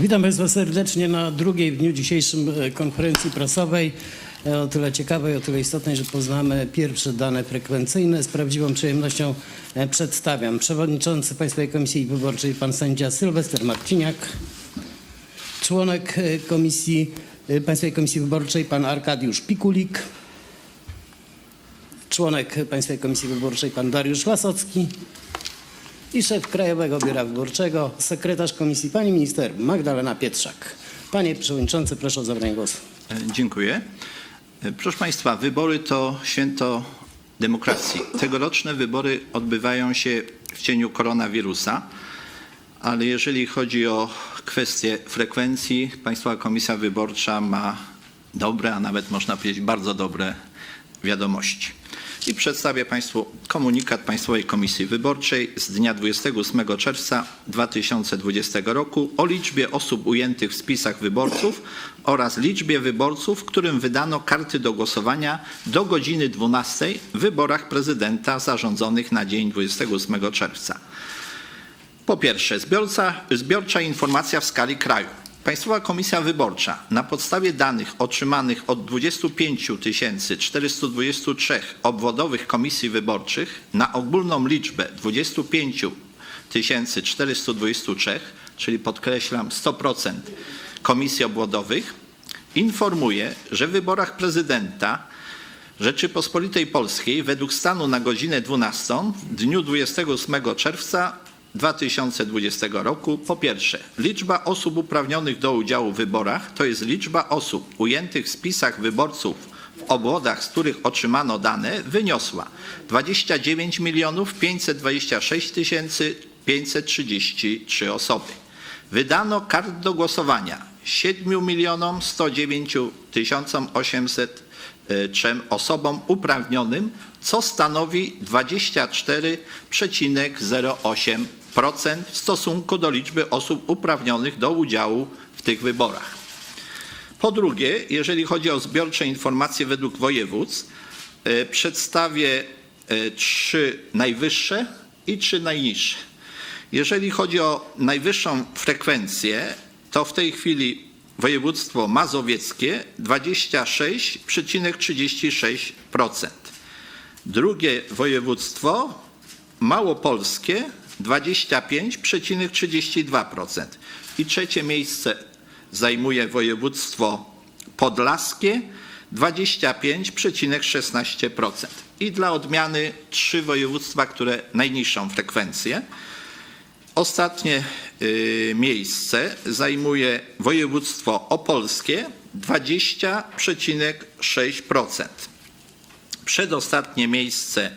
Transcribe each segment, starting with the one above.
Witam Państwa serdecznie na drugiej w dniu dzisiejszym e, konferencji prasowej. E, O tyle ciekawej, o tyle istotnej, że poznamy pierwsze dane frekwencyjne. Z prawdziwą przyjemnością e, przedstawiam przewodniczący Państwowej Komisji Wyborczej pan sędzia Sylwester Marciniak, członek Komisji, Państwowej Komisji Wyborczej pan Arkadiusz Pikulik, członek Państwowej Komisji Wyborczej pan Dariusz Lasocki i szef Krajowego Biura Wyborczego, sekretarz komisji pani minister Magdalena Pietrzak. Panie przewodniczący, proszę o zabranie głosu. E, Dziękuję. E, Proszę Państwa, wybory to święto demokracji. Tegoroczne wybory odbywają się w cieniu koronawirusa, ale jeżeli chodzi o kwestię frekwencji, Państwowa Komisja Wyborcza ma dobre, a nawet można powiedzieć bardzo dobre wiadomości. I przedstawię Państwu komunikat Państwowej Komisji Wyborczej z dnia 28 czerwca 2020 roku o liczbie osób ujętych w spisach wyborców oraz liczbie wyborców, którym wydano karty do głosowania do godziny 12 w wyborach prezydenta zarządzonych na dzień 28 czerwca. Po pierwsze, zbiorca, zbiorcza informacja w skali kraju. Państwowa Komisja Wyborcza na podstawie danych otrzymanych od 25 423 obwodowych komisji wyborczych na ogólną liczbę 25 423, czyli podkreślam 100% komisji obwodowych, informuje, że w wyborach prezydenta Rzeczypospolitej Polskiej według stanu na godzinę 12 w dniu 28 czerwca 2020 roku po pierwsze liczba osób uprawnionych do udziału w wyborach to jest liczba osób ujętych w spisach wyborców w obwodach, z których otrzymano dane wyniosła 29 milionów 526 tysięcy 533 osoby. Wydano kart do głosowania 7 milionom 109 tysiącom 800 trzem osobom uprawnionym, co stanowi 24,08% w stosunku do liczby osób uprawnionych do udziału w tych wyborach. Po drugie, jeżeli chodzi o zbiorcze informacje według województw, e, przedstawię e, trzy najwyższe i trzy najniższe. Jeżeli chodzi o najwyższą frekwencję, to w tej chwili województwo mazowieckie 26,36%. Drugie województwo małopolskie 25,32%. I trzecie miejsce zajmuje województwo podlaskie 25,16%. I dla odmiany trzy województwa, które najniższą frekwencję. Ostatnie y, miejsce zajmuje województwo opolskie 20,6%. Przedostatnie miejsce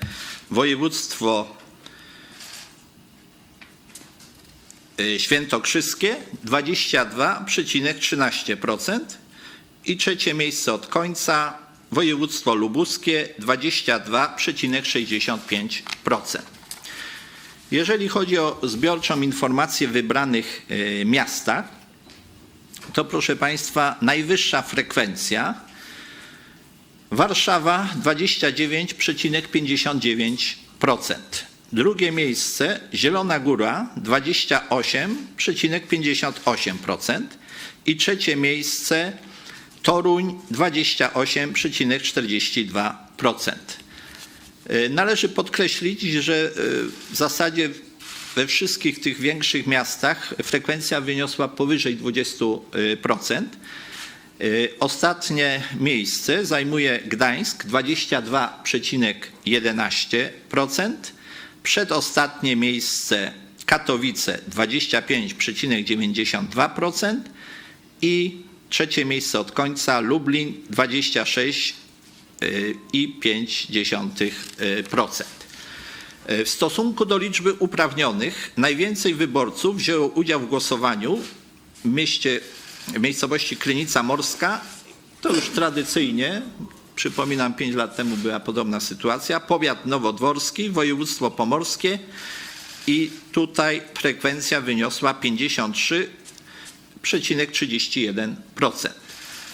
województwo świętokrzyskie 22,13% i trzecie miejsce od końca województwo lubuskie 22,65%. Jeżeli chodzi o zbiorczą informację w wybranych e, miastach, to proszę Państwa, najwyższa frekwencja Warszawa 29,59%. Drugie miejsce Zielona Góra 28,58% i trzecie miejsce Toruń 28,42%. E, Należy podkreślić, że e, w zasadzie we wszystkich tych większych miastach frekwencja wyniosła powyżej 20%. E, Ostatnie miejsce zajmuje Gdańsk 22,11%. Przedostatnie miejsce Katowice 25,92% i trzecie miejsce od końca Lublin 26 i 0,5%. W stosunku do liczby uprawnionych najwięcej wyborców wzięło udział w głosowaniu w mieście, w miejscowości Krynica Morska. To już tradycyjnie, przypominam, 5 lat temu była podobna sytuacja. Powiat nowodworski, województwo pomorskie i tutaj frekwencja wyniosła 53,31%.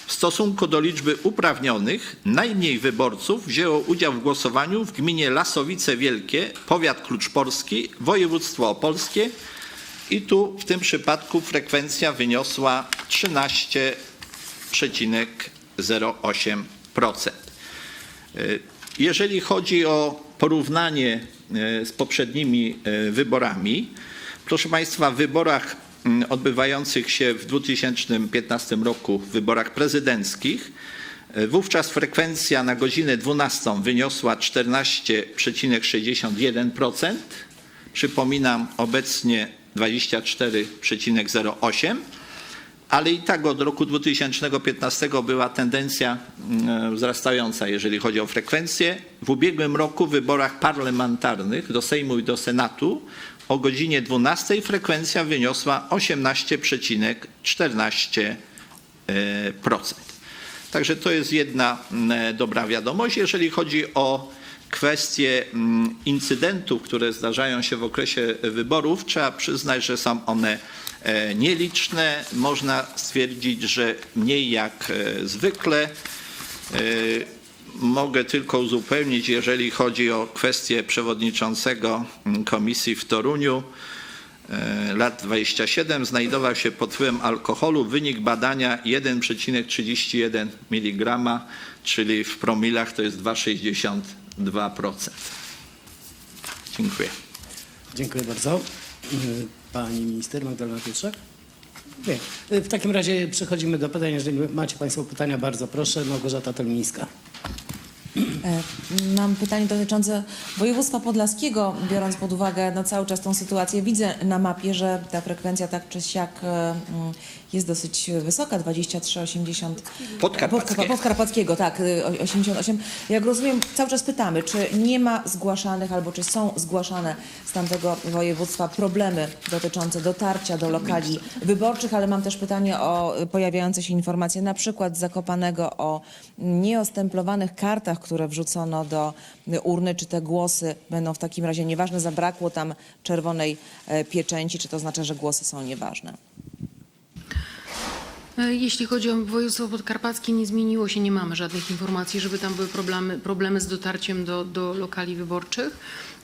W stosunku do liczby uprawnionych najmniej wyborców wzięło udział w głosowaniu w gminie Lasowice Wielkie, powiat kluczborski, województwo opolskie i tu w tym przypadku frekwencja wyniosła 13,08%. Y, Jeżeli chodzi o porównanie y, z poprzednimi y, wyborami, proszę Państwa, w wyborach mm, odbywających się w 2015 roku, w wyborach prezydenckich, wówczas frekwencja na godzinę 12 wyniosła 14,61%. Przypominam, obecnie 24,08%. Ale i tak od roku 2015 była tendencja mm, wzrastająca, jeżeli chodzi o frekwencję. W ubiegłym roku w wyborach parlamentarnych do Sejmu i do Senatu o godzinie 12 frekwencja wyniosła 18,14%. Także to jest jedna mm, dobra wiadomość. Jeżeli chodzi o kwestie mm, incydentów, które zdarzają się w okresie wyborów, trzeba przyznać, że są one nieliczne. Można stwierdzić, że mniej jak e, zwykle. E, Mogę tylko uzupełnić, jeżeli chodzi o kwestię przewodniczącego mm, komisji w Toruniu. E, lat 27 znajdował się pod wpływem alkoholu. Wynik badania 1,31 mg, czyli w promilach to jest 2,62%. Dziękuję. Dziękuję bardzo. Pani minister Magdalena Pietrzak? Nie. W takim razie przechodzimy do pytań. Jeżeli macie Państwo pytania, bardzo proszę. Małgorzata Telmińska. E, Mam pytanie dotyczące województwa podlaskiego, biorąc pod uwagę no, cały czas tą sytuację. Widzę na mapie, że ta frekwencja tak czy siak e, mm, jest dosyć wysoka, 23,80. Podkarpackiego. Podkarpa- Podkarpackiego, tak, y, o- 88. Jak rozumiem, cały czas pytamy, czy nie ma zgłaszanych albo czy są zgłaszane z tamtego województwa problemy dotyczące dotarcia do lokali wyborczych, ale mam też pytanie o y, pojawiające się informacje na przykład z Zakopanego o nieostemplowanych kartach, które wrzucono do y, urny, czy te głosy będą w takim razie nieważne, zabrakło tam czerwonej e, pieczęci, czy to znaczy, że głosy są nieważne? E, Jeśli chodzi o województwo podkarpackie, nie zmieniło się, nie mamy żadnych informacji, żeby tam były problemy, problemy z dotarciem do, do lokali wyborczych.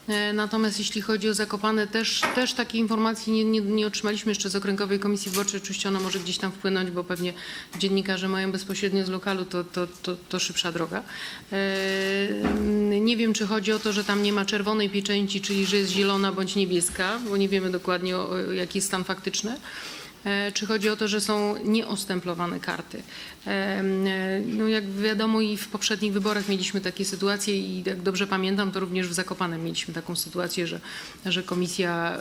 E, Natomiast jeśli chodzi o Zakopane, też, też takiej informacji nie, nie, nie otrzymaliśmy jeszcze z Okręgowej Komisji Wyborczej. Oczywiście ona może gdzieś tam wpłynąć, bo pewnie dziennikarze mają bezpośrednio z lokalu, to, to, to, to szybsza droga. E, Nie wiem, czy chodzi o to, że tam nie ma czerwonej pieczęci, czyli że jest zielona bądź niebieska, bo nie wiemy dokładnie, o jaki jest stan faktyczny. E, Czy chodzi o to, że są nieostemplowane karty? E, e, No jak wiadomo i w poprzednich wyborach mieliśmy takie sytuacje i jak dobrze pamiętam, to również w Zakopanem mieliśmy taką sytuację, że, że komisja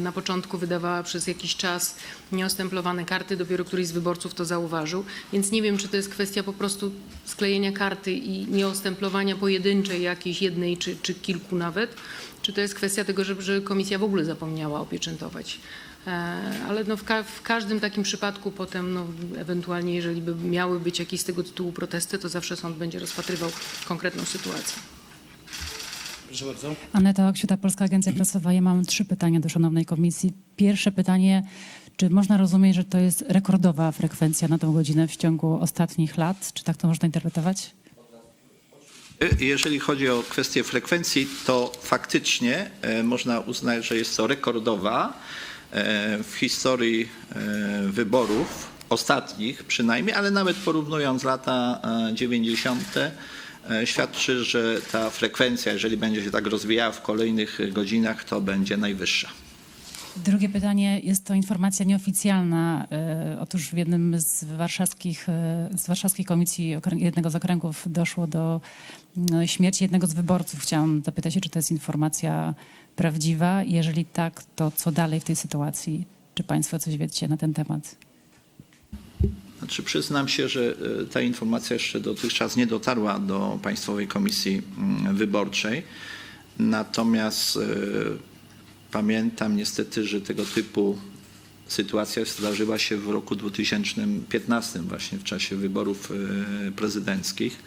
na początku wydawała przez jakiś czas nieostemplowane karty, dopiero któryś z wyborców to zauważył. Więc nie wiem, czy to jest kwestia po prostu sklejenia karty i nieostemplowania pojedynczej jakiejś jednej czy, czy kilku nawet, czy to jest kwestia tego, że, że komisja w ogóle zapomniała opieczętować. E, Ale no w, ka- w każdym takim przypadku potem, no, ewentualnie jeżeli by miały być jakieś z tego tytułu protesty, to zawsze sąd będzie rozpatrywał konkretną sytuację. Proszę bardzo. Aneta Oksiuta, Polska Agencja Prasowa. Ja mam trzy pytania do szanownej komisji. Pierwsze pytanie, czy można rozumieć, że to jest rekordowa frekwencja na tą godzinę w ciągu ostatnich lat? Czy tak to można interpretować? Y, Jeżeli chodzi o kwestię frekwencji, to faktycznie e, można uznać, że jest to rekordowa e, w historii e, wyborów, ostatnich przynajmniej, ale nawet porównując lata e, 90., e, świadczy, że ta frekwencja, jeżeli będzie się tak rozwijała w kolejnych godzinach, to będzie najwyższa. Drugie pytanie, jest to informacja nieoficjalna. E, Otóż w jednym z warszawskich, e, z warszawskiej komisji jednego z okręgów doszło do no, śmierci jednego z wyborców. Chciałam zapytać się, czy to jest informacja prawdziwa? Jeżeli tak, to co dalej w tej sytuacji? Czy państwo coś wiecie na ten temat? Znaczy przyznam się, że e, ta informacja jeszcze dotychczas nie dotarła do Państwowej Komisji mm, Wyborczej. Natomiast pamiętam niestety, że tego typu sytuacja zdarzyła się w roku 2015 właśnie w czasie wyborów e, prezydenckich.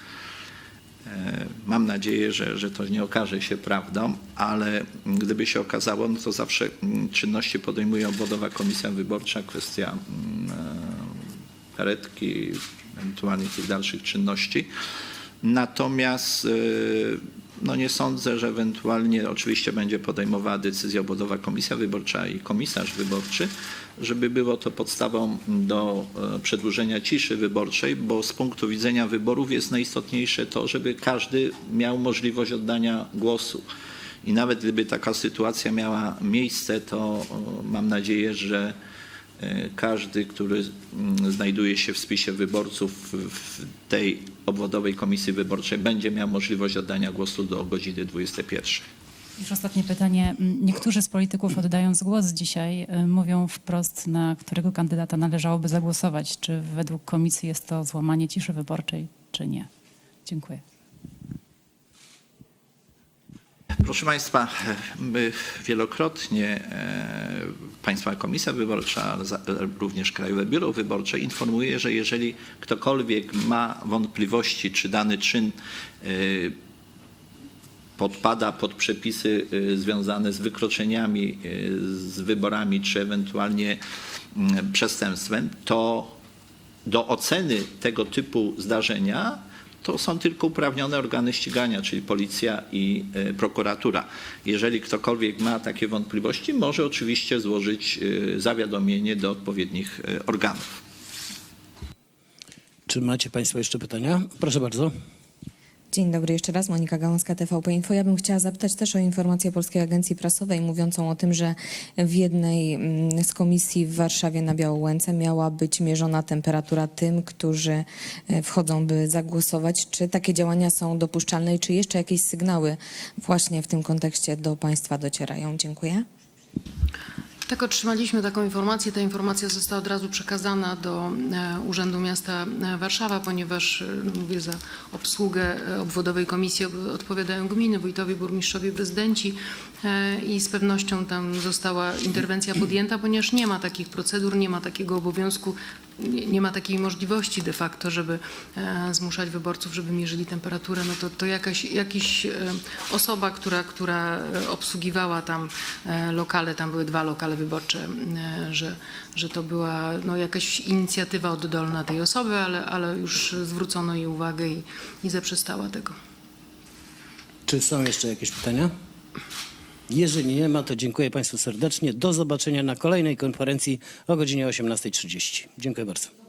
E, Mam nadzieję, że, że to nie okaże się prawdą, ale gdyby się okazało, no to zawsze czynności podejmuje obwodowa komisja wyborcza. Kwestia e, karetki, ewentualnie tych dalszych czynności. Natomiast no nie sądzę, że ewentualnie oczywiście będzie podejmowała decyzja obwodowa komisja wyborcza i komisarz wyborczy, żeby było to podstawą do e, przedłużenia ciszy wyborczej, bo z punktu widzenia wyborów jest najistotniejsze to, żeby każdy miał możliwość oddania głosu. I nawet gdyby taka sytuacja miała miejsce, to o, mam nadzieję, że e, każdy, który mm, znajduje się w spisie wyborców w tej obwodowej komisji wyborczej będzie miał możliwość oddania głosu do godziny 21. Już ostatnie pytanie. Niektórzy z polityków oddając głos dzisiaj y, mówią wprost, na którego kandydata należałoby zagłosować. Czy według komisji jest to złamanie ciszy wyborczej, czy nie? Dziękuję. Proszę Państwa, my wielokrotnie e, Państwa Komisja Wyborcza, ale za- również Krajowe Biuro Wyborcze informuje, że jeżeli ktokolwiek ma wątpliwości, czy dany czyn e, podpada pod przepisy związane z wykroczeniami, z wyborami, czy ewentualnie przestępstwem, to do oceny tego typu zdarzenia to są tylko uprawnione organy ścigania, czyli policja i y, prokuratura. Jeżeli ktokolwiek ma takie wątpliwości, może oczywiście złożyć y, zawiadomienie do odpowiednich y, organów. Czy macie Państwo jeszcze pytania? Proszę bardzo. Dzień dobry, jeszcze raz Monika Gałązka, TVP Info. Ja bym chciała zapytać też o informację Polskiej Agencji Prasowej mówiącą o tym, że w jednej mm, z komisji w Warszawie na Białołęce miała być mierzona temperatura tym, którzy e, wchodzą, by zagłosować. Czy takie działania są dopuszczalne i czy jeszcze jakieś sygnały właśnie w tym kontekście do Państwa docierają? Dziękuję. Tak, otrzymaliśmy taką informację. Ta informacja została od razu przekazana do e, Urzędu Miasta e, Warszawa, ponieważ e, mówię za obsługę obwodowej komisji odpowiadają gminy, wójtowie, burmistrzowie, prezydenci i z pewnością tam została interwencja podjęta, ponieważ nie ma takich procedur, nie ma takiego obowiązku, nie, ma takiej możliwości de facto, żeby e, zmuszać wyborców, żeby mierzyli temperaturę. No to, to jakaś jakiś, e, osoba, która, która e, obsługiwała tam e, lokale, tam były dwa lokale wyborcze, e, że, że to była no, jakaś inicjatywa oddolna tej osoby, ale, ale już zwrócono jej uwagę i, i zaprzestała tego. Czy są jeszcze jakieś pytania? Jeżeli nie ma, to dziękuję Państwu serdecznie. Do zobaczenia na kolejnej konferencji o godzinie 18.30. Dziękuję bardzo.